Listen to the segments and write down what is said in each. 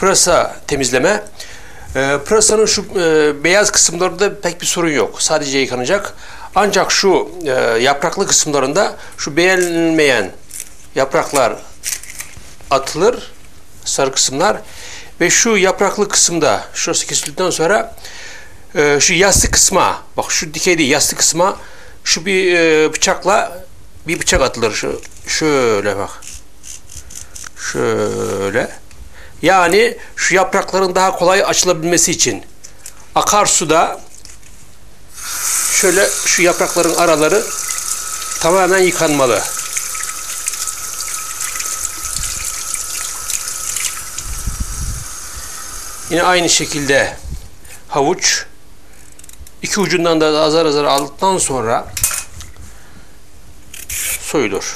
pırasa temizleme. Ee, pırasanın şu e, beyaz kısımlarında pek bir sorun yok. Sadece yıkanacak. Ancak şu e, yapraklı kısımlarında şu beğenilmeyen yapraklar atılır. Sarı kısımlar. Ve şu yapraklı kısımda şurası kesildikten sonra e, şu yassı kısma bak şu dikey değil yassı kısma şu bir e, bıçakla bir bıçak atılır şu şöyle bak şöyle yani şu yaprakların daha kolay açılabilmesi için akarsuda şöyle şu yaprakların araları tamamen yıkanmalı. Yine aynı şekilde havuç iki ucundan da azar azar aldıktan sonra soyulur.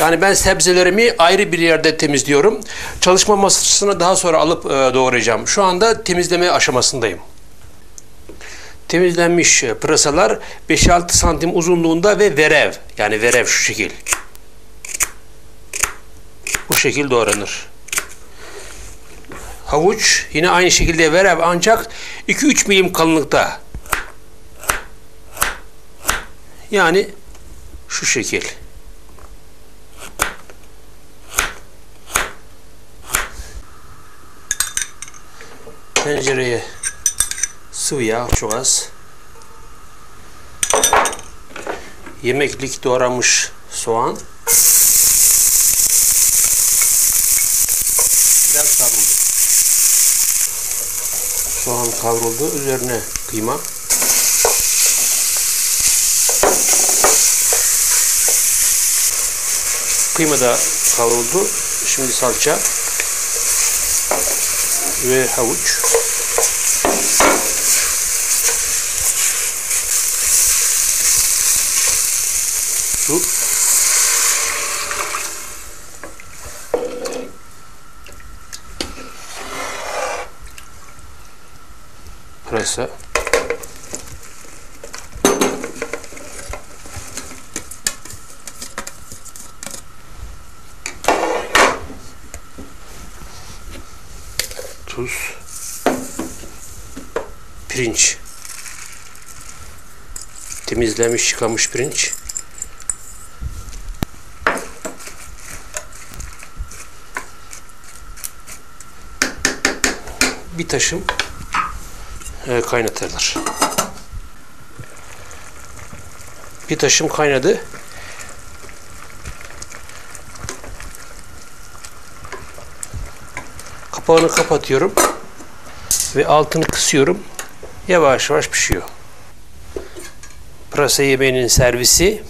Yani ben sebzelerimi ayrı bir yerde temizliyorum. Çalışma masasına daha sonra alıp e, doğrayacağım. Şu anda temizleme aşamasındayım. Temizlenmiş e, pırasalar 5-6 santim uzunluğunda ve verev. Yani verev şu şekil. Bu şekil doğranır. Havuç yine aynı şekilde verev ancak 2-3 milim kalınlıkta. Yani şu şekil. Tencereye sıvı yağ çok az. Yemeklik doğranmış soğan. Biraz kavruldu. Soğan kavruldu. Üzerine kıyma. Kıyma da kavruldu. Şimdi salça ve havuç. Su. Pırasa. Tuz, pirinç, temizlenmiş yıkamış pirinç, bir taşım e, kaynatılır. Bir taşım kaynadı. Kapağını kapatıyorum ve altını kısıyorum. Yavaş yavaş pişiyor. Pırasa yemeğinin servisi